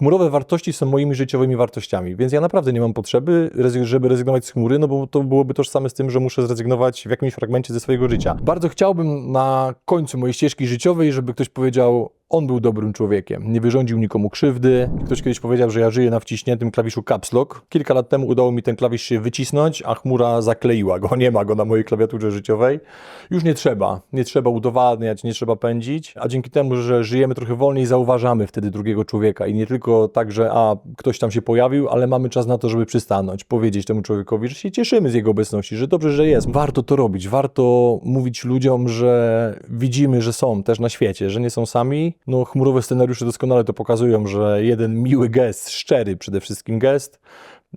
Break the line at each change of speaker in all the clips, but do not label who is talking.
Chmurowe wartości są moimi życiowymi wartościami, więc ja naprawdę nie mam potrzeby, żeby rezygnować z chmury, no bo to byłoby tożsame z tym, że muszę zrezygnować w jakimś fragmencie ze swojego życia. Bardzo chciałbym na końcu mojej ścieżki życiowej, żeby ktoś powiedział, on był dobrym człowiekiem, nie wyrządził nikomu krzywdy. Ktoś kiedyś powiedział, że ja żyję na wciśniętym klawiszu caps lock. Kilka lat temu udało mi ten klawisz się wycisnąć, a chmura zakleiła go. Nie ma go na mojej klawiaturze życiowej. Już nie trzeba. Nie trzeba udowadniać, nie trzeba pędzić. A dzięki temu, że żyjemy trochę wolniej, zauważamy wtedy drugiego człowieka. I nie tylko tak, że a, ktoś tam się pojawił, ale mamy czas na to, żeby przystanąć, powiedzieć temu człowiekowi, że się cieszymy z jego obecności, że dobrze, że jest. Warto to robić. Warto mówić ludziom, że widzimy, że są też na świecie, że nie są sami. No, chmurowe scenariusze doskonale to pokazują, że jeden miły gest, szczery przede wszystkim gest,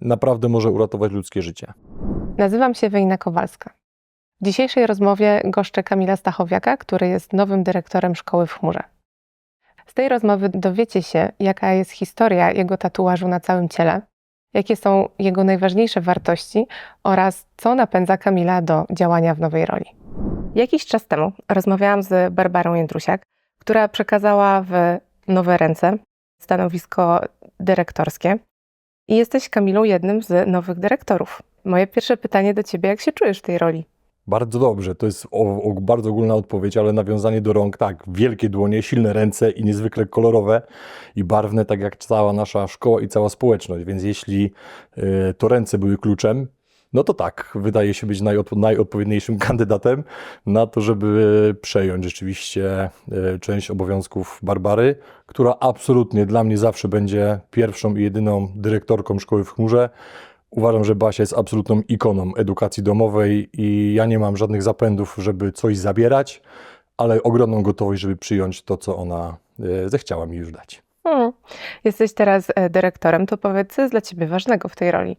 naprawdę może uratować ludzkie życie.
Nazywam się Wejna Kowalska. W dzisiejszej rozmowie goszczę Kamila Stachowiaka, który jest nowym dyrektorem szkoły w chmurze. Z tej rozmowy dowiecie się, jaka jest historia jego tatuażu na całym ciele, jakie są jego najważniejsze wartości oraz co napędza Kamila do działania w nowej roli. Jakiś czas temu rozmawiałam z Barbarą Jędrusiak, która przekazała w nowe ręce stanowisko dyrektorskie i jesteś Kamilu jednym z nowych dyrektorów. Moje pierwsze pytanie do ciebie, jak się czujesz w tej roli?
Bardzo dobrze, to jest o, o, bardzo ogólna odpowiedź, ale nawiązanie do rąk, tak, wielkie dłonie, silne ręce i niezwykle kolorowe i barwne, tak jak cała nasza szkoła i cała społeczność, więc jeśli y, to ręce były kluczem, no to tak, wydaje się być najodpo- najodpowiedniejszym kandydatem na to, żeby przejąć rzeczywiście y, część obowiązków Barbary, która absolutnie dla mnie zawsze będzie pierwszą i jedyną dyrektorką szkoły w chmurze. Uważam, że Basia jest absolutną ikoną edukacji domowej i ja nie mam żadnych zapędów, żeby coś zabierać, ale ogromną gotowość, żeby przyjąć to, co ona e, zechciała mi już dać.
Hmm. Jesteś teraz e, dyrektorem, to powiedz, co jest dla ciebie ważnego w tej roli?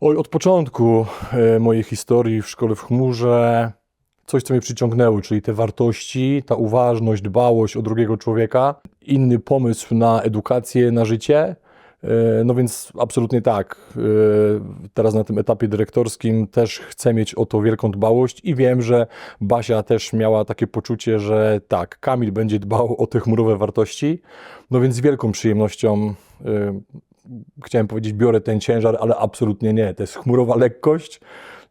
Oj, od początku e, mojej historii w szkole w chmurze coś, co mnie przyciągnęło, czyli te wartości, ta uważność, dbałość o drugiego człowieka, inny pomysł na edukację, na życie. E, No więc absolutnie tak. E, Teraz na tym etapie dyrektorskim też chcę mieć o to wielką dbałość i wiem, że Basia też miała takie poczucie, że tak, Kamil będzie dbał o te chmurowe wartości. No więc z wielką przyjemnością chciałem powiedzieć, biorę ten ciężar, ale absolutnie nie. To jest chmurowa lekkość,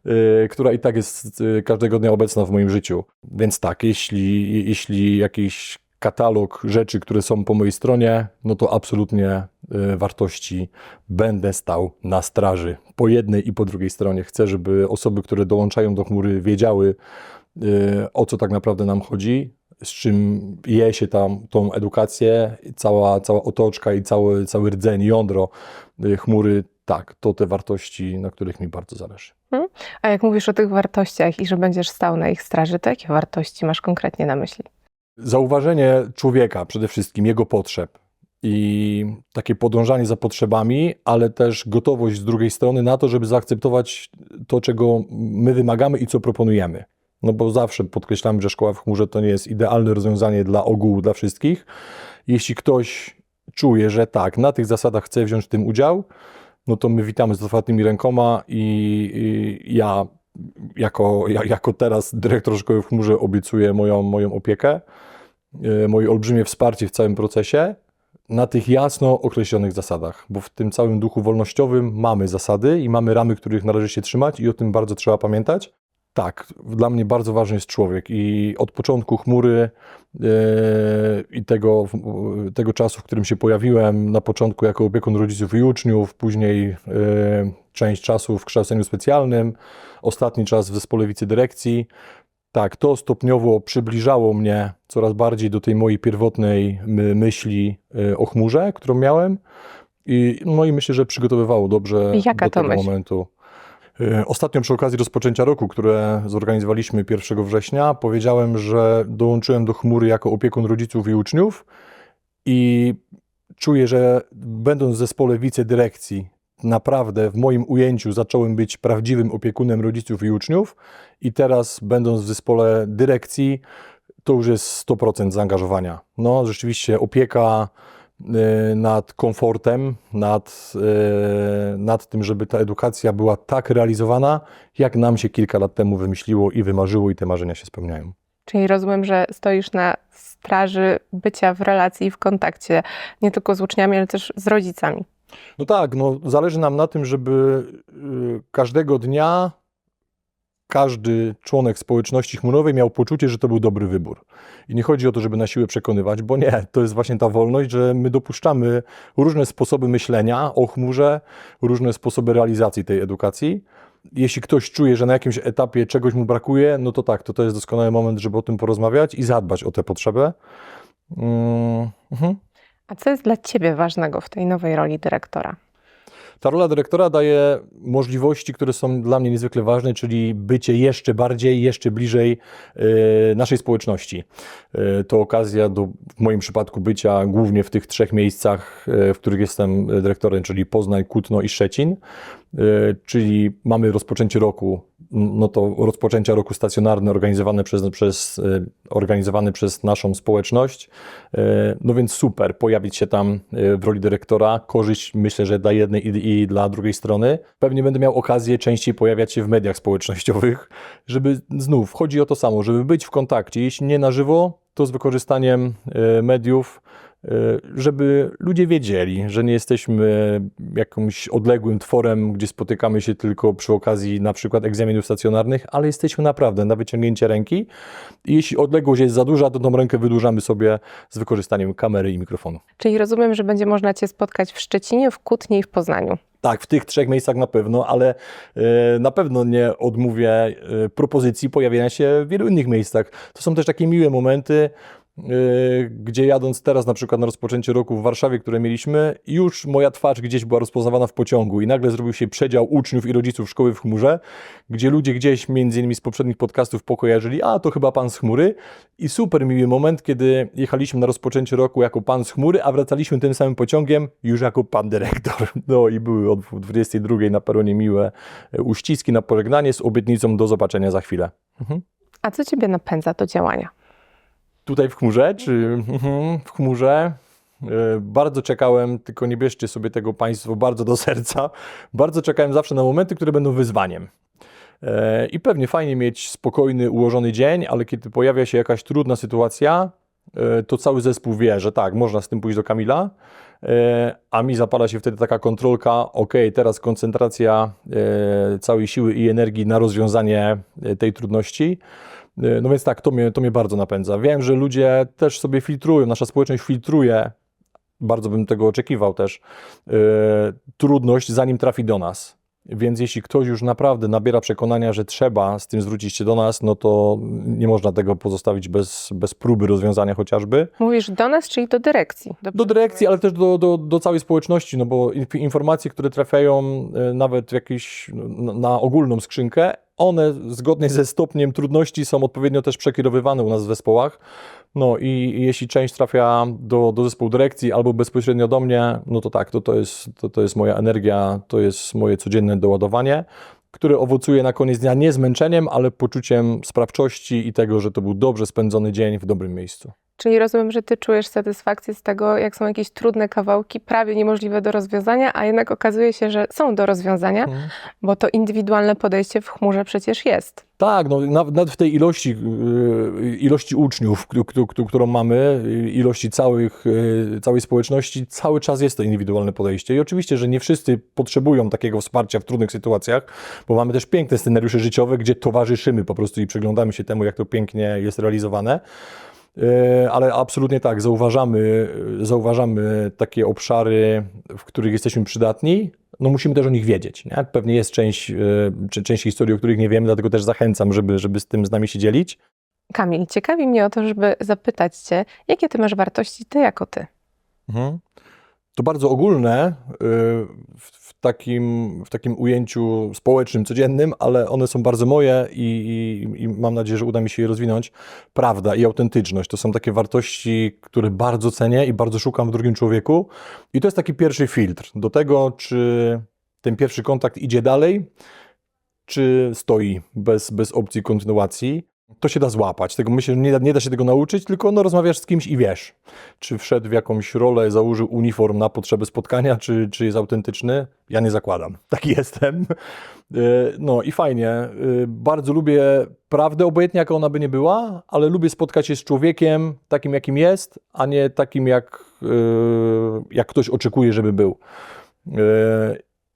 yy, która i tak jest yy, każdego dnia obecna w moim życiu. Więc tak, jeśli, jeśli jakiś katalog rzeczy, które są po mojej stronie, no to absolutnie yy, wartości będę stał na straży. Po jednej i po drugiej stronie. Chcę, żeby osoby, które dołączają do chmury, wiedziały, yy, o co tak naprawdę nam chodzi, z czym je się tam tą edukację, cała, cała otoczka i cały, cały rdzeń, jądro y, chmury, tak, to te wartości, na których mi bardzo zależy.
A jak mówisz o tych wartościach i że będziesz stał na ich straży, to jakie wartości masz konkretnie na myśli?
Zauważenie człowieka, przede wszystkim jego potrzeb i takie podążanie za potrzebami, ale też gotowość z drugiej strony na to, żeby zaakceptować to, czego my wymagamy i co proponujemy. No bo zawsze podkreślamy, że szkoła w chmurze to nie jest idealne rozwiązanie dla ogółu, dla wszystkich. Jeśli ktoś czuje, że tak, na tych zasadach chce wziąć w tym udział, no to my witamy z otwartymi rękoma i, i ja jako, ja, jako teraz dyrektor szkoły w chmurze obiecuję moją, moją opiekę, e, moje olbrzymie wsparcie w całym procesie na tych jasno określonych zasadach, bo w tym całym duchu wolnościowym mamy zasady i mamy ramy, których należy się trzymać i o tym bardzo trzeba pamiętać. Tak, dla mnie bardzo ważny jest człowiek i od początku chmury e, i tego, tego czasu, w którym się pojawiłem, na początku jako opiekun rodziców i uczniów, później e, część czasu w kształceniu specjalnym, ostatni czas w zespole wicedyrekcji. Tak, to stopniowo przybliżało mnie coraz bardziej do tej mojej pierwotnej my, myśli e, o chmurze, którą miałem. I, no i myślę, że przygotowywało dobrze
Jaka
do tego
myśl?
momentu. E, Ostatnio przy okazji rozpoczęcia roku, które zorganizowaliśmy 1 września, powiedziałem, że dołączyłem do chmury jako opiekun rodziców i uczniów i czuję, że będąc w zespole wicedyrekcji, naprawdę w moim ujęciu zacząłem być prawdziwym opiekunem rodziców i uczniów i teraz będąc w zespole dyrekcji, to już jest 100% zaangażowania. No rzeczywiście opieka nad komfortem, nad, y, nad tym, żeby ta edukacja była tak realizowana, jak nam się kilka lat temu wymyśliło i wymarzyło i te marzenia się spełniają.
Czyli rozumiem, że stoisz na straży bycia w relacji i w kontakcie nie tylko z uczniami, ale też z rodzicami.
No tak, no zależy nam na tym, żeby y, każdego dnia każdy członek społeczności chmurowej miał poczucie, że to był dobry wybór. I nie chodzi o to, żeby na siłę przekonywać, bo nie, to jest właśnie ta wolność, że my dopuszczamy różne sposoby myślenia o chmurze, różne sposoby realizacji tej edukacji. Jeśli ktoś czuje, że na jakimś etapie czegoś mu brakuje, no to tak, to to jest doskonały moment, żeby o tym porozmawiać i zadbać o tę potrzebę. Mm, mhm.
A co jest dla Ciebie ważnego w tej nowej roli dyrektora?
Ta rola dyrektora daje możliwości, które są dla mnie niezwykle ważne, czyli bycie jeszcze bardziej, jeszcze bliżej e, naszej społeczności. E, To okazja do, w moim przypadku, bycia głównie w tych trzech miejscach, e, w których jestem dyrektorem, czyli Poznań, Kutno i Szczecin. E, Czyli mamy rozpoczęcie roku, no to rozpoczęcia roku stacjonarne organizowane przez, przez, e, organizowane przez naszą społeczność. E, No więc super, pojawić się tam w roli dyrektora. Korzyść myślę, że dla jednej i, i dla drugiej strony. Pewnie będę miał okazję częściej pojawiać się w mediach społecznościowych, żeby znów, chodzi o to samo, żeby być w kontakcie. Jeśli nie na żywo, to z wykorzystaniem mediów, żeby ludzie wiedzieli, że nie jesteśmy jakimś odległym tworem, gdzie spotykamy się tylko przy okazji na przykład egzaminów stacjonarnych, ale jesteśmy naprawdę na wyciągnięcie ręki. I jeśli odległość jest za duża, to tą rękę wydłużamy sobie z wykorzystaniem kamery i mikrofonu.
Czyli rozumiem, że będzie można Cię spotkać w Szczecinie, w Kutnie i w Poznaniu.
Tak, w tych trzech miejscach na pewno, ale e, na pewno nie odmówię e, propozycji pojawienia się w wielu innych miejscach. To są też takie miłe momenty, gdzie jadąc teraz na przykład na rozpoczęcie roku w Warszawie, które mieliśmy, już moja twarz gdzieś była rozpoznawana w pociągu i nagle zrobił się przedział uczniów i rodziców szkoły w chmurze, gdzie ludzie gdzieś między innymi z poprzednich podcastów pokojarzyli, a to chyba pan z chmury i super miły moment, kiedy jechaliśmy na rozpoczęcie roku jako pan z chmury, a wracaliśmy tym samym pociągiem już jako pan dyrektor. No i były od 22 na peronie miłe e, uściski na pożegnanie z obietnicą do zobaczenia za chwilę. Mhm.
A co Ciebie napędza do działania?
Tutaj w chmurze, czy mhm, w chmurze? E, Bardzo czekałem, tylko nie bierzcie sobie tego Państwo bardzo do serca. Bardzo czekałem zawsze na momenty, które będą wyzwaniem. E, I pewnie fajnie mieć spokojny, ułożony dzień, ale kiedy pojawia się jakaś trudna sytuacja, e, to cały zespół wie, że tak, można z tym pójść do Kamila, a mi zapala się wtedy taka kontrolka, ok, teraz koncentracja całej siły i energii na rozwiązanie tej trudności. E, No więc tak, to mnie, to mnie bardzo napędza. Wiem, że ludzie też sobie filtrują, nasza społeczność filtruje, bardzo bym tego oczekiwał też, e, trudność zanim trafi do nas. Więc jeśli ktoś już naprawdę nabiera przekonania, że trzeba z tym zwrócić się do nas, no to nie można tego pozostawić bez, bez próby rozwiązania chociażby.
Mówisz do nas, czyli do dyrekcji?
Do dyrekcji, ale też do, do, do całej społeczności, no bo inf- informacje, które trafiają e, nawet w jakieś, no, na ogólną skrzynkę, one zgodnie ze stopniem trudności są odpowiednio też przekierowywane u nas w zespołach. No i, jeśli część trafia do, do zespołu dyrekcji albo bezpośrednio do mnie, no to tak, to, to, jest, to, to jest moja energia, to jest moje codzienne doładowanie, które owocuje na koniec dnia nie zmęczeniem, ale poczuciem sprawczości i tego, że to był dobrze spędzony dzień w dobrym miejscu.
Czyli rozumiem, że ty czujesz satysfakcję z tego, jak są jakieś trudne kawałki, prawie niemożliwe do rozwiązania, a jednak okazuje się, że są do rozwiązania, bo to indywidualne podejście w chmurze przecież jest.
Tak, no, nawet, w tej ilości, yy, ilości uczniów, któ- któ- któ- którą mamy, yy, ilości całych, yy, całej społeczności, cały czas jest to indywidualne podejście. I oczywiście, że nie wszyscy potrzebują takiego wsparcia w trudnych sytuacjach, bo mamy też piękne scenariusze życiowe, gdzie towarzyszymy po prostu i przyglądamy się temu, jak to pięknie jest realizowane. Yy, Ale absolutnie tak, zauważamy, zauważamy takie obszary, w których jesteśmy przydatni. No musimy też o nich wiedzieć. Nie? Pewnie jest część, yy, czy część historii, o których nie wiemy, dlatego też zachęcam, żeby, żeby z tym z nami się dzielić.
Kamil, ciekawi mnie o to, żeby zapytać cię, jakie ty masz wartości, ty jako ty?
Mhm. To bardzo ogólne w, w, takim, w takim ujęciu społecznym, codziennym, ale one są bardzo moje i, i, i mam nadzieję, że uda mi się je rozwinąć. Prawda i autentyczność to są takie wartości, które bardzo cenię i bardzo szukam w drugim człowieku. I to jest taki pierwszy filtr do tego, czy ten pierwszy kontakt idzie dalej, czy stoi bez, bez opcji kontynuacji. To się da złapać. Tego myślę, że nie da, nie da się tego nauczyć, tylko no, rozmawiasz z kimś i wiesz, czy wszedł w jakąś rolę, założył uniform na potrzeby spotkania, czy, czy jest autentyczny. Ja nie zakładam. Taki jestem. E, No i fajnie. E, Bardzo lubię prawdę, obojętnie jaka ona by nie była, ale lubię spotkać się z człowiekiem takim, jakim jest, a nie takim, jak, e, jak ktoś oczekuje, żeby był.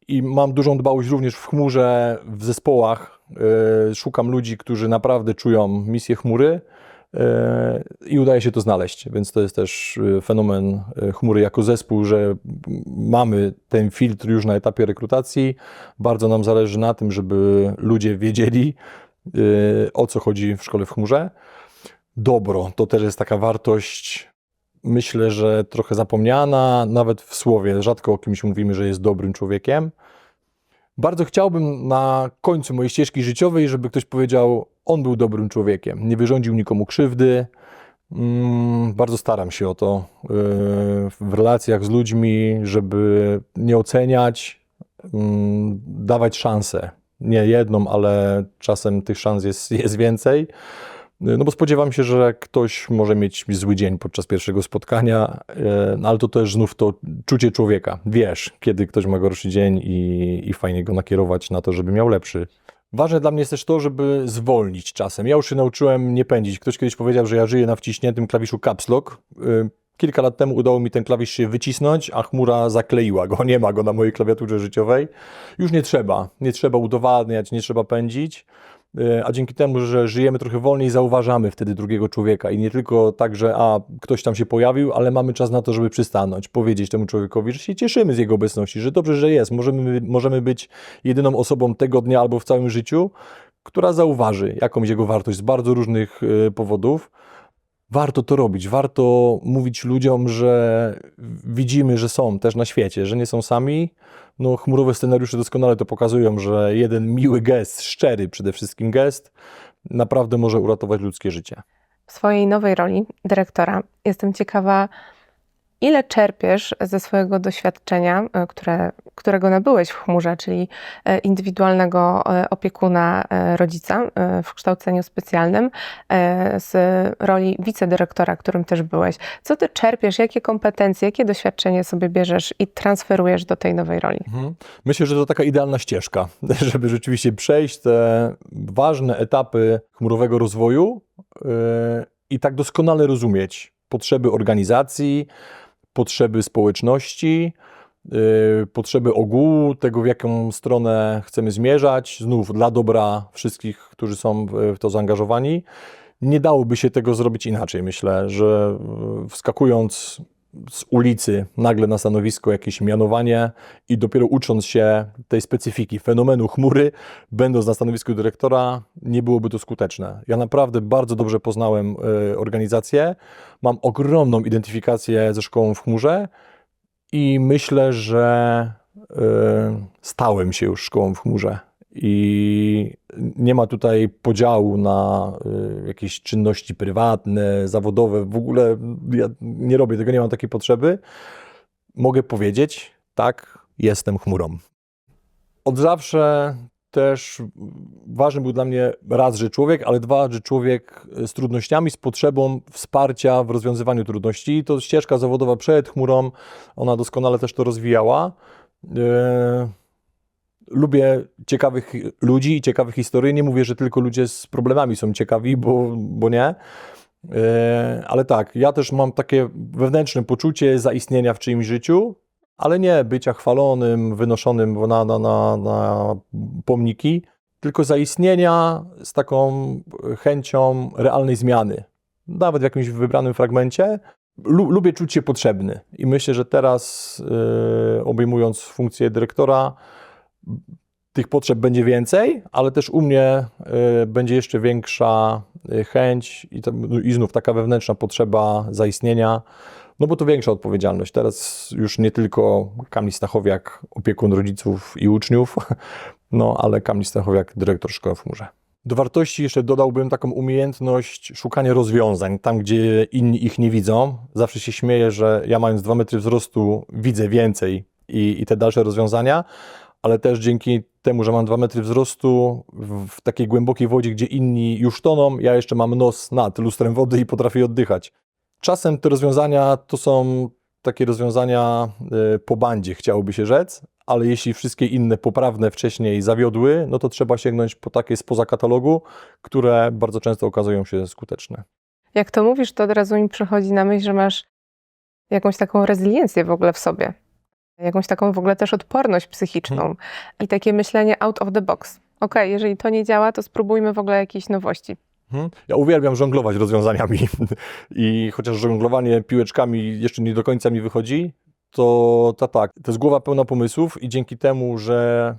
I mam dużą dbałość również w chmurze, w zespołach. E, Szukam ludzi, którzy naprawdę czują misję chmury e, i udaje się to znaleźć. Więc to jest też e, fenomen chmury jako zespół, że mamy ten filtr już na etapie rekrutacji. Bardzo nam zależy na tym, żeby ludzie wiedzieli, o co chodzi w szkole w chmurze. Dobro to też jest taka wartość myślę, że trochę zapomniana, nawet w słowie. Rzadko o kimś mówimy, że jest dobrym człowiekiem. Bardzo chciałbym na końcu mojej ścieżki życiowej, żeby ktoś powiedział, on był dobrym człowiekiem, nie wyrządził nikomu krzywdy. Mm, bardzo staram się o to yy, w relacjach z ludźmi, żeby nie oceniać, mm, dawać szansę. Nie jedną, ale czasem tych szans jest, jest więcej. No bo spodziewam się, że ktoś może mieć zły dzień podczas pierwszego spotkania, e, no ale to też znów to czucie człowieka. Wiesz, kiedy ktoś ma gorszy dzień i, i fajnie go nakierować na to, żeby miał lepszy. Ważne dla mnie jest też to, żeby zwolnić czasem. Ja już się nauczyłem nie pędzić. Ktoś kiedyś powiedział, że ja żyję na wciśniętym klawiszu caps lock. Y, Kilka lat temu udało mi ten klawisz się wycisnąć, a chmura zakleiła go. Nie ma go na mojej klawiaturze życiowej. Już nie trzeba. Nie trzeba udowadniać, nie trzeba pędzić. Y, A dzięki temu, że żyjemy trochę wolniej, zauważamy wtedy drugiego człowieka. I nie tylko tak, że a, ktoś tam się pojawił, ale mamy czas na to, żeby przystanąć, powiedzieć temu człowiekowi, że się cieszymy z jego obecności, że dobrze, że jest. Możemy, możemy być jedyną osobą tego dnia albo w całym życiu, która zauważy jakąś jego wartość z bardzo różnych y, powodów. Warto to robić, warto mówić ludziom, że widzimy, że są też na świecie, że nie są sami. No, chmurowe scenariusze doskonale to pokazują, że jeden miły gest, szczery przede wszystkim gest, naprawdę może uratować ludzkie życie.
W swojej nowej roli dyrektora jestem ciekawa, ile czerpiesz ze swojego doświadczenia, e, które, którego nabyłeś w chmurze, czyli e, indywidualnego e, opiekuna rodzica w kształceniu specjalnym, z roli wicedyrektora, którym też byłeś. Co ty czerpiesz, jakie kompetencje, jakie doświadczenie sobie bierzesz i transferujesz do tej nowej roli?
Mhm. Myślę, że to taka idealna ścieżka, żeby rzeczywiście przejść te ważne etapy chmurowego rozwoju i tak doskonale rozumieć potrzeby organizacji, potrzeby społeczności, yy, potrzeby ogółu, tego w jaką stronę chcemy zmierzać, znów dla dobra wszystkich, którzy są w- to zaangażowani. Nie dałoby się tego zrobić inaczej, myślę, że yy, wskakując z ulicy nagle na stanowisko jakieś mianowanie i dopiero ucząc się tej specyfiki fenomenu chmury, będąc na stanowisku dyrektora, nie byłoby to skuteczne. Ja naprawdę bardzo dobrze poznałem y, organizację, mam ogromną identyfikację ze szkołą w chmurze i myślę, że y, stałem się już szkołą w chmurze. I nie ma tutaj podziału na y, jakieś czynności prywatne, zawodowe. W ogóle ja nie robię tego, nie mam takiej potrzeby. Mogę powiedzieć, tak, jestem chmurą. Od zawsze też ważny był dla mnie raz, że człowiek, ale dwa, że człowiek z trudnościami, z potrzebą wsparcia w rozwiązywaniu trudności. I to ścieżka zawodowa przed chmurą, ona doskonale też to rozwijała. E, Lubię ciekawych ludzi i ciekawe historie. Nie mówię, że tylko ludzie z problemami są ciekawi, bo, bo nie. E, Ale tak, ja też mam takie wewnętrzne poczucie zaistnienia w czyimś życiu, ale nie bycia chwalonym, wynoszonym na, na, na, na pomniki, tylko zaistnienia z taką chęcią realnej zmiany. Nawet w jakimś wybranym fragmencie. Lu, lubię czuć się potrzebny i myślę, że teraz e, obejmując funkcję dyrektora, tych potrzeb będzie więcej, ale też u mnie y, będzie jeszcze większa y, chęć i, to, no i znów taka wewnętrzna potrzeba zaistnienia, no bo to większa odpowiedzialność. Teraz już nie tylko Kamil Stachowiak, opiekun rodziców i uczniów, no ale Kamil Stachowiak, dyrektor szkoły w chmurze. Do wartości jeszcze dodałbym taką umiejętność szukania rozwiązań tam, gdzie inni ich nie widzą. Zawsze się śmieję, że ja mając 2 metry wzrostu widzę więcej i, i te dalsze rozwiązania, ale też dzięki temu, że mam 2 metry wzrostu w, takiej głębokiej wodzie, gdzie inni już toną, ja jeszcze mam nos nad lustrem wody i potrafię oddychać. Czasem te rozwiązania to są takie rozwiązania y, po bandzie, chciałoby się rzec, ale jeśli wszystkie inne poprawne wcześniej zawiodły, no to trzeba sięgnąć po takie spoza katalogu, które bardzo często okazują się skuteczne.
Jak to mówisz, to od razu mi przychodzi na myśl, że masz jakąś taką rezyliencję w ogóle w sobie. Jakąś taką w ogóle też odporność psychiczną
Mhm.
i takie myślenie out of the box. Okej, jeżeli to nie działa, to spróbujmy w ogóle jakiejś nowości.
Mhm. Ja uwielbiam żonglować rozwiązaniami i chociaż żonglowanie piłeczkami jeszcze nie do końca mi wychodzi, to, to tak, to jest głowa pełna pomysłów i dzięki temu, że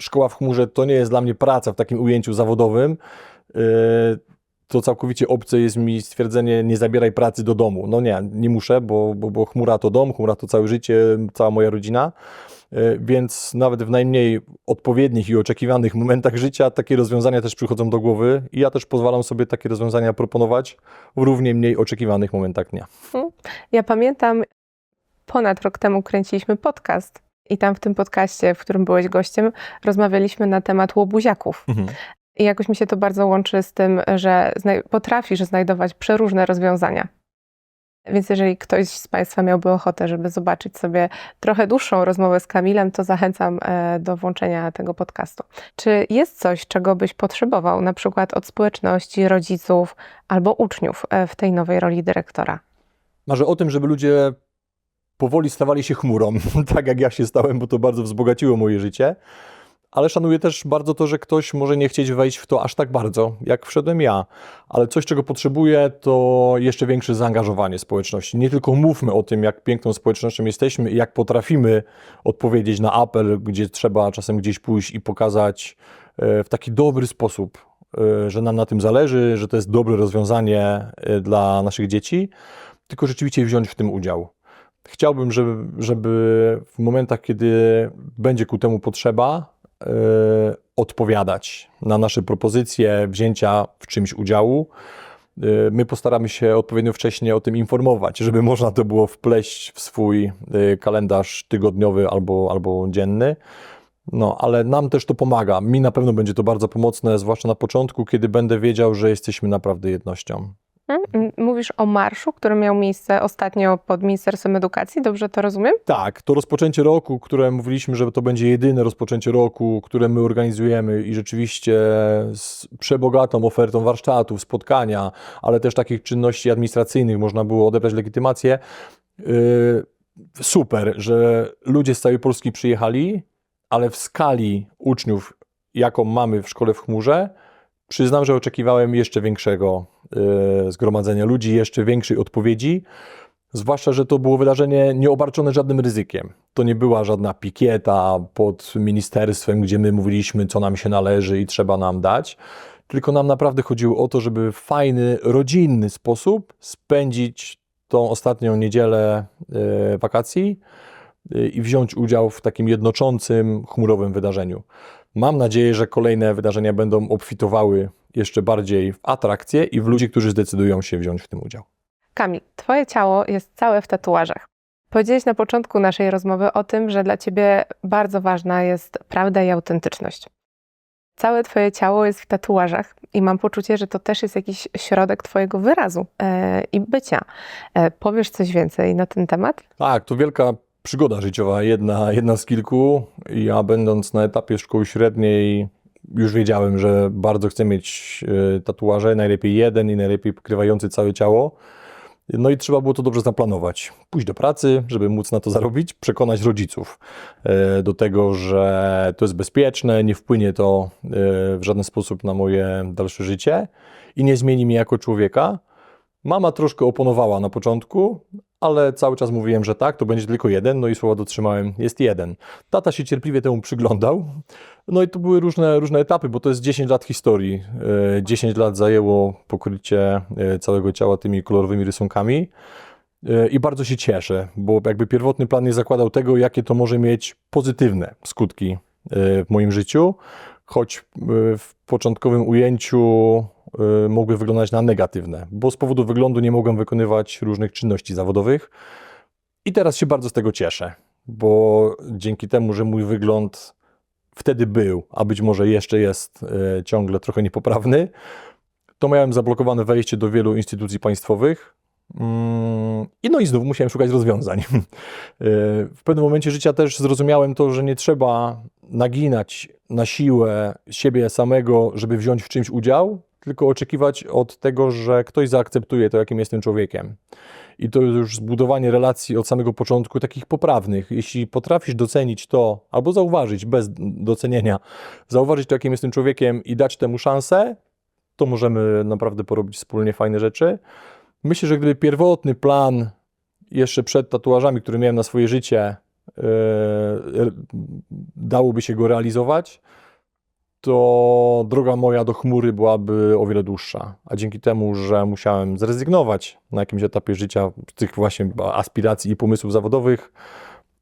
szkoła w chmurze to nie jest dla mnie praca w takim ujęciu zawodowym, yy, to całkowicie obce jest mi stwierdzenie nie zabieraj pracy do domu. No nie, nie muszę, bo, bo, bo chmura to dom, chmura to całe życie, cała moja rodzina. Yy, Więc nawet w najmniej odpowiednich i oczekiwanych momentach życia takie rozwiązania też przychodzą do głowy i ja też pozwalam sobie takie rozwiązania proponować w równie mniej oczekiwanych momentach dnia.
Ja pamiętam, ponad rok temu kręciliśmy podcast i tam w tym podcaście, w którym byłeś gościem, rozmawialiśmy na temat łobuziaków. I jakoś mi się to bardzo łączy z tym, że znaj- potrafisz znajdować przeróżne rozwiązania. Więc jeżeli ktoś z Państwa miałby ochotę, żeby zobaczyć sobie trochę dłuższą rozmowę z Kamilem, to zachęcam e, do włączenia tego podcastu. Czy jest coś, czego byś potrzebował, na przykład od społeczności, rodziców albo uczniów e, w tej nowej roli dyrektora?
Marzę o tym, żeby ludzie powoli stawali się chmurą, tak jak ja się stałem, bo to bardzo wzbogaciło moje życie. Ale szanuję też bardzo to, że ktoś może nie chcieć wejść w to aż tak bardzo, jak wszedłem ja. Ale coś, czego potrzebuję, to jeszcze większe zaangażowanie społeczności. Nie tylko mówmy o tym, jak piękną społecznością jesteśmy i jak potrafimy odpowiedzieć na apel, gdzie trzeba czasem gdzieś pójść i pokazać e, w taki dobry sposób, e, że nam na tym zależy, że to jest dobre rozwiązanie e, dla naszych dzieci, tylko rzeczywiście wziąć w tym udział. Chciałbym, żeby, żeby w momentach, kiedy będzie ku temu potrzeba, odpowiadać na nasze propozycje wzięcia w czymś udziału. E, My postaramy się odpowiednio wcześnie o tym informować, żeby można to było wpleść w swój e, kalendarz tygodniowy albo, albo dzienny. No, ale nam też to pomaga. Mi na pewno będzie to bardzo pomocne, zwłaszcza na początku, kiedy będę wiedział, że jesteśmy naprawdę jednością.
Mm, Mówisz o marszu, który miał miejsce ostatnio pod Ministerstwem Edukacji, dobrze to rozumiem?
Tak, to rozpoczęcie roku, które mówiliśmy, że to będzie jedyne rozpoczęcie roku, które my organizujemy i rzeczywiście z przebogatą ofertą warsztatów, spotkania, ale też takich czynności administracyjnych można było odebrać legitymację. Yy, super, że ludzie z całej Polski przyjechali, ale w skali uczniów, jaką mamy w szkole w chmurze, przyznam, że oczekiwałem jeszcze większego zgromadzenia ludzi, jeszcze większej odpowiedzi. Zwłaszcza, że to było wydarzenie nieobarczone żadnym ryzykiem. To nie była żadna pikieta pod ministerstwem, gdzie my mówiliśmy, co nam się należy i trzeba nam dać. Tylko nam naprawdę chodziło o to, żeby w fajny, rodzinny sposób spędzić tą ostatnią niedzielę e, wakacji e, i wziąć udział w takim jednoczącym, chmurowym wydarzeniu. Mam nadzieję, że kolejne wydarzenia będą obfitowały jeszcze bardziej w atrakcje i w ludzi, którzy zdecydują się wziąć w tym udział.
Kamil, Twoje ciało jest całe w tatuażach. Powiedziałeś na początku naszej rozmowy o tym, że dla Ciebie bardzo ważna jest prawda i autentyczność. Całe Twoje ciało jest w tatuażach i mam poczucie, że to też jest jakiś środek Twojego wyrazu e, i bycia. E, powiesz coś więcej na ten temat?
Tak, to wielka przygoda życiowa, jedna, jedna z kilku. Ja będąc na etapie szkoły średniej już wiedziałem, że bardzo chcę mieć e, tatuaże, najlepiej jeden i najlepiej pokrywający całe ciało. No i trzeba było to dobrze zaplanować. Pójść do pracy, żeby móc na to zarobić, przekonać rodziców e, do tego, że to jest bezpieczne, nie wpłynie to e, w żaden sposób na moje dalsze życie i nie zmieni mnie jako człowieka. Mama troszkę oponowała na początku, ale cały czas mówiłem, że tak, to będzie tylko jeden, no i słowa dotrzymałem, jest jeden. Tata się cierpliwie temu przyglądał, no i to były różne, różne etapy, bo to jest 10 lat historii. E, 10 lat zajęło pokrycie e, całego ciała tymi kolorowymi rysunkami E, i bardzo się cieszę, bo jakby pierwotny plan nie zakładał tego, jakie to może mieć pozytywne skutki e, w moim życiu, choć e, w początkowym ujęciu e, mogły wyglądać na negatywne, bo z powodu wyglądu nie mogłem wykonywać różnych czynności zawodowych. I teraz się bardzo z tego cieszę, bo dzięki temu, że mój wygląd wtedy był, a być może jeszcze jest e, ciągle trochę niepoprawny, to miałem zablokowane wejście do wielu instytucji państwowych. Mm, I no i znów musiałem szukać rozwiązań. E, W pewnym momencie życia też zrozumiałem to, że nie trzeba naginać na siłę siebie samego, żeby wziąć w czymś udział, tylko oczekiwać od tego, że ktoś zaakceptuje to, jakim jestem człowiekiem. I to już zbudowanie relacji od samego początku, takich poprawnych. Jeśli potrafisz docenić to, albo zauważyć bez docenienia, zauważyć to, jakim jestem człowiekiem i dać temu szansę, to możemy naprawdę porobić wspólnie fajne rzeczy. Myślę, że gdyby pierwotny plan jeszcze przed tatuażami, który miałem na swoje życie, yy, dałoby się go realizować, to droga moja do chmury byłaby o wiele dłuższa. A dzięki temu, że musiałem zrezygnować na jakimś etapie życia z tych właśnie aspiracji i pomysłów zawodowych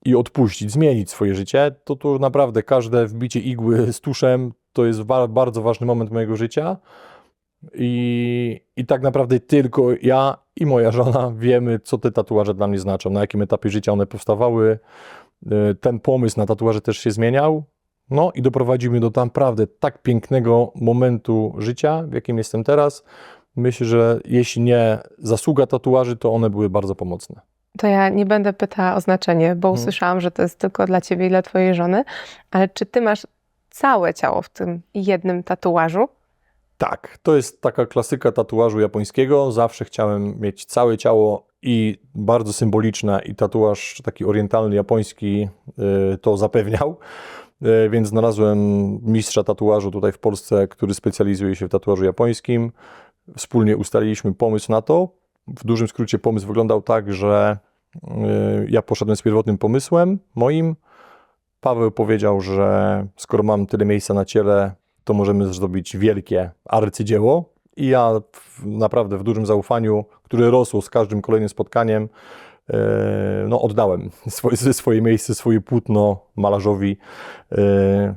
i odpuścić, zmienić swoje życie, to tu naprawdę każde wbicie igły z tuszem to jest bardzo ważny moment mojego życia. I, I tak naprawdę tylko ja i moja żona wiemy, co te tatuaże dla mnie znaczą, na jakim etapie życia one powstawały. Y, Ten pomysł na tatuaże też się zmieniał. No i doprowadził mnie do naprawdę tak pięknego momentu życia, w jakim jestem teraz. Myślę, że jeśli nie zasługa tatuaży, to one były bardzo pomocne.
To ja nie będę pytała o znaczenie, bo
Mhm.
usłyszałam, że to jest tylko dla ciebie i dla twojej żony, ale czy ty masz całe ciało w tym jednym tatuażu?
Tak, to jest taka klasyka tatuażu japońskiego. Zawsze chciałem mieć całe ciało i bardzo symboliczne, i tatuaż taki orientalny, japoński y, to zapewniał. Y, Więc znalazłem mistrza tatuażu tutaj w Polsce, który specjalizuje się w tatuażu japońskim. Wspólnie ustaliliśmy pomysł na to. W dużym skrócie pomysł wyglądał tak, że y, ja poszedłem z pierwotnym pomysłem moim. Paweł powiedział, że skoro mam tyle miejsca na ciele, to możemy zrobić wielkie arcydzieło. I ja naprawdę w dużym zaufaniu, które rosło z każdym kolejnym spotkaniem, e, no, oddałem swoje, swoje miejsce, swoje płótno malarzowi. E,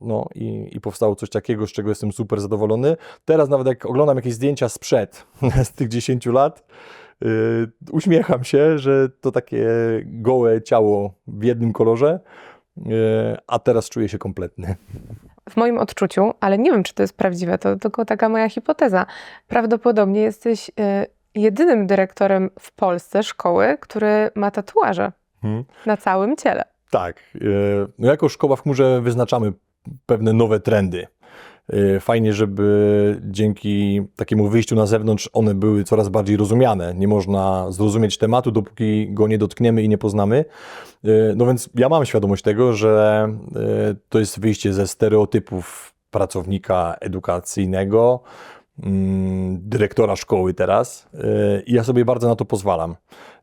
no i, i powstało coś takiego, z czego jestem super zadowolony. Teraz nawet jak oglądam jakieś zdjęcia sprzed, z tych 10 lat, e, uśmiecham się, że to takie gołe ciało w jednym kolorze, e, a teraz czuję się kompletny.
W moim odczuciu, ale nie wiem, czy to jest prawdziwe, to tylko taka moja hipoteza. Prawdopodobnie jesteś y, jedynym dyrektorem w Polsce szkoły, który ma tatuaże
Hmm.
na całym ciele.
Tak. e, No jako szkoła w chmurze wyznaczamy pewne nowe trendy. E, Fajnie, żeby dzięki takiemu wyjściu na zewnątrz one były coraz bardziej rozumiane. Nie można zrozumieć tematu, dopóki go nie dotkniemy i nie poznamy. E, No więc ja mam świadomość tego, że to jest wyjście ze stereotypów pracownika edukacyjnego, dyrektora szkoły teraz. E, I ja sobie bardzo na to pozwalam.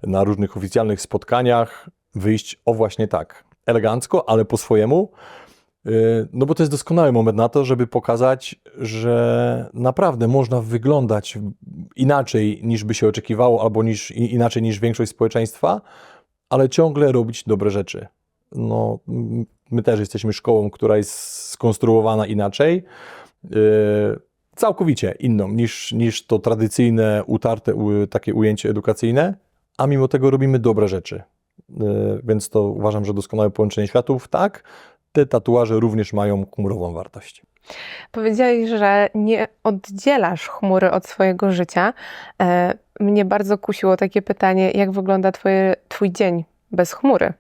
Na różnych oficjalnych spotkaniach wyjść o właśnie tak, elegancko, ale po swojemu. Yy, No bo to jest doskonały moment na to, żeby pokazać, że naprawdę można wyglądać inaczej niż by się oczekiwało, albo niż, inaczej niż większość społeczeństwa, ale ciągle robić dobre rzeczy. No, my też jesteśmy szkołą, która jest skonstruowana inaczej, yy, całkowicie inną niż, niż to tradycyjne, utarte takie ujęcie edukacyjne, a mimo tego robimy dobre rzeczy. Yy, Więc to uważam, że doskonałe połączenie światów. Tak, te tatuaże również mają chmurową wartość.
Powiedziałeś, że nie oddzielasz chmury od swojego życia. E, Mnie bardzo kusiło takie pytanie, jak wygląda twoje, twój dzień bez chmury?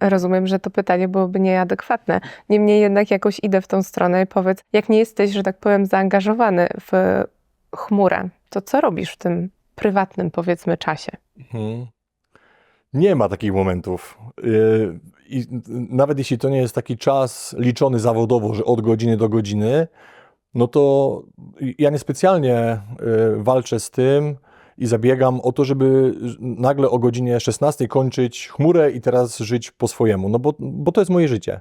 Rozumiem, że to pytanie byłoby nieadekwatne. Niemniej jednak jakoś idę w tą stronę i powiedz, jak nie jesteś, że tak powiem, zaangażowany w chmurę, to co robisz w tym prywatnym, powiedzmy, czasie?
Mhm. Nie ma takich momentów. Yy, I nawet jeśli to nie jest taki czas liczony zawodowo, że od godziny do godziny, no to ja niespecjalnie yy, walczę z tym i zabiegam o to, żeby nagle o godzinie 16 kończyć chmurę i teraz żyć po swojemu, no bo, bo to jest moje życie.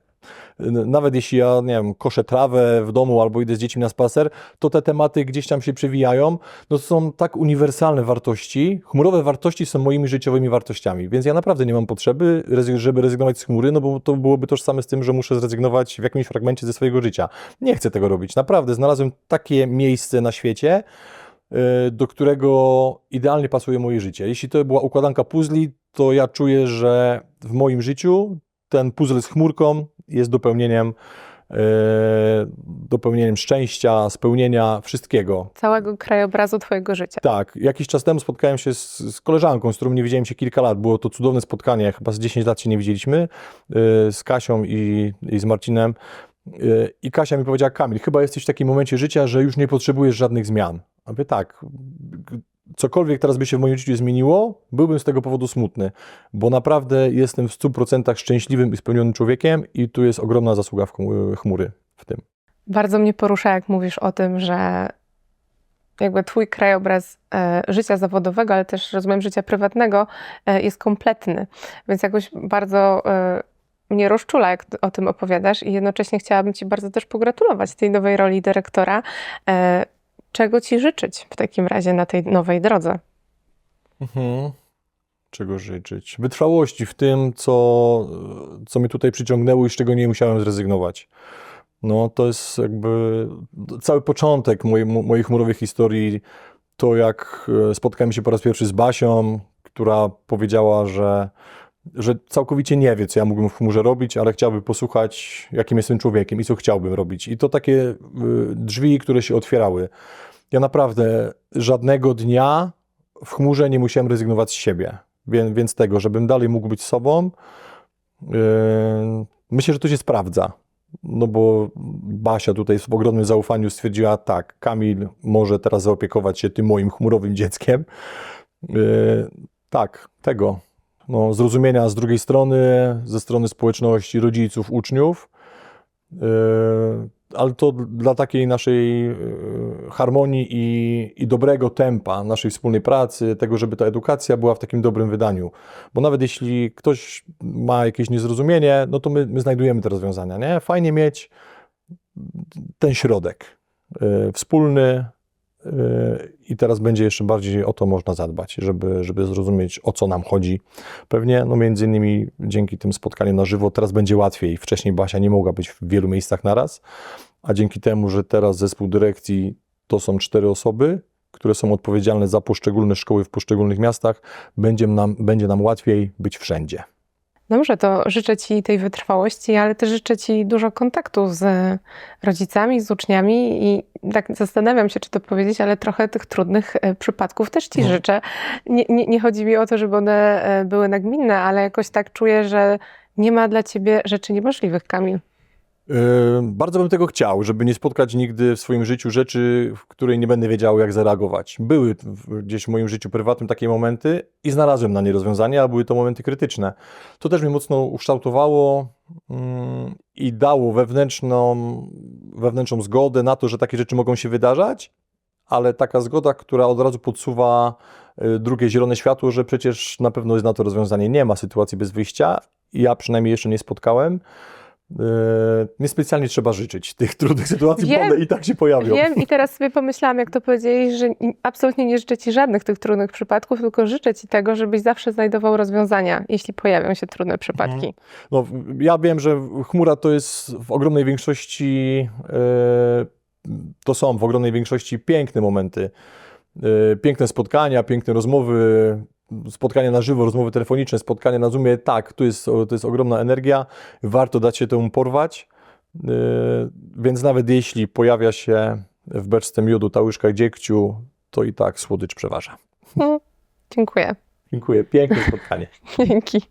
Nawet jeśli ja, nie wiem, koszę trawę w domu albo idę z dziećmi na spacer, to te tematy gdzieś tam się przewijają. No to są tak uniwersalne wartości. Chmurowe wartości są moimi życiowymi wartościami, więc ja naprawdę nie mam potrzeby, żeby rezygnować z chmury, no bo to byłoby tożsame z tym, że muszę zrezygnować w jakimś fragmencie ze swojego życia. Nie chcę tego robić. Naprawdę znalazłem takie miejsce na świecie, do którego idealnie pasuje moje życie. Jeśli to była układanka puzli, to ja czuję, że w moim życiu ten puzzle z chmurką jest dopełnieniem e, dopełnieniem szczęścia, spełnienia, wszystkiego.
Całego krajobrazu Twojego życia.
Tak, jakiś czas temu spotkałem się z, z koleżanką, z którą nie widziałem się kilka lat. Było to cudowne spotkanie, chyba z 10 lat się nie widzieliśmy, e, z Kasią i, i z Marcinem. I Kasia mi powiedziała, Kamil, chyba jesteś w takim momencie życia, że już nie potrzebujesz żadnych zmian. A mówię, tak, cokolwiek teraz by się w moim życiu zmieniło, byłbym z tego powodu smutny, bo naprawdę jestem w 100% szczęśliwym i spełnionym człowiekiem i tu jest ogromna zasługa chmury w tym.
Bardzo mnie porusza, jak mówisz o tym, że jakby Twój krajobraz e, życia zawodowego, ale też rozumiem życia prywatnego e, jest kompletny. Więc jakoś bardzo e, mnie rozczula, jak o tym opowiadasz i jednocześnie chciałabym Ci bardzo też pogratulować tej nowej roli dyrektora. Czego Ci życzyć w takim razie na tej nowej drodze?
Mhm. Czego życzyć? Wytrwałości w tym, co, co mnie tutaj przyciągnęło i z czego nie musiałem zrezygnować. No, to jest jakby cały początek mojej, mojej chmurowej historii. To, jak e, spotkałem się po raz pierwszy z Basią, która powiedziała, że, że całkowicie nie wie, co ja mógłbym w chmurze robić, ale chciałby posłuchać, jakim jestem człowiekiem i co chciałbym robić. I to takie y, drzwi, które się otwierały. Ja naprawdę żadnego dnia w chmurze nie musiałem rezygnować z siebie. Więc, więc tego, żebym dalej mógł być sobą, yy, myślę, że to się sprawdza. No bo Basia tutaj w ogromnym zaufaniu stwierdziła, tak, Kamil może teraz zaopiekować się tym moim chmurowym dzieckiem. Yy, tak, tego. No, zrozumienia z drugiej strony, ze strony społeczności, rodziców, uczniów. Yy, ale to dla takiej naszej yy, harmonii i, i dobrego tempa naszej wspólnej pracy, tego, żeby ta edukacja była w takim dobrym wydaniu. Bo nawet jeśli ktoś ma jakieś niezrozumienie, no to my, my znajdujemy te rozwiązania. Nie? Fajnie mieć ten środek yy, wspólny. Yy, I teraz będzie jeszcze bardziej o to można zadbać, żeby, żeby zrozumieć, o co nam chodzi. Pewnie, no między innymi dzięki tym spotkaniom na żywo teraz będzie łatwiej. Wcześniej Basia nie mogła być w wielu miejscach naraz, a dzięki temu, że teraz zespół dyrekcji to są cztery osoby, które są odpowiedzialne za poszczególne szkoły w poszczególnych miastach, będzie nam, będzie nam łatwiej być wszędzie.
Dobrze, to życzę Ci tej wytrwałości, ale też życzę Ci dużo kontaktu z rodzicami, z uczniami i tak zastanawiam się, czy to powiedzieć, ale trochę tych trudnych e, przypadków też Ci
No.
życzę. Nie, nie, nie chodzi mi o to, żeby one e, były nagminne, ale jakoś tak czuję, że nie ma dla Ciebie rzeczy niemożliwych, Kamil.
Bardzo bym tego chciał, żeby nie spotkać nigdy w swoim życiu rzeczy, w której nie będę wiedział, jak zareagować. Były gdzieś w moim życiu prywatnym takie momenty i znalazłem na nie rozwiązanie, a były to momenty krytyczne. To też mnie mocno ukształtowało mm, i dało wewnętrzną, wewnętrzną zgodę na to, że takie rzeczy mogą się wydarzać, ale taka zgoda, która od razu podsuwa y, drugie zielone światło, że przecież na pewno jest na to rozwiązanie. Nie ma sytuacji bez wyjścia. Ja przynajmniej jeszcze nie spotkałem. Yy, Niespecjalnie trzeba życzyć tych trudnych sytuacji, bo
Wiem.
one i tak się pojawią.
Wiem i teraz sobie pomyślałam, jak to powiedzieli, że absolutnie nie życzę Ci żadnych tych trudnych przypadków, tylko życzę Ci tego, żebyś zawsze znajdował rozwiązania, jeśli pojawią się trudne przypadki.
No, ja wiem, że chmura to jest w ogromnej większości, e, to są w ogromnej większości piękne momenty. E, Piękne spotkania, piękne rozmowy, spotkania na żywo, rozmowy telefoniczne, spotkania na Zoomie. Tak, tu jest, to jest ogromna energia, warto dać się temu porwać. E, Więc nawet jeśli pojawia się w beczce miodu ta łyżka dziegciu, to i tak słodycz przeważa.
Dziękuję.
Dziękuję, piękne spotkanie.
Dzięki.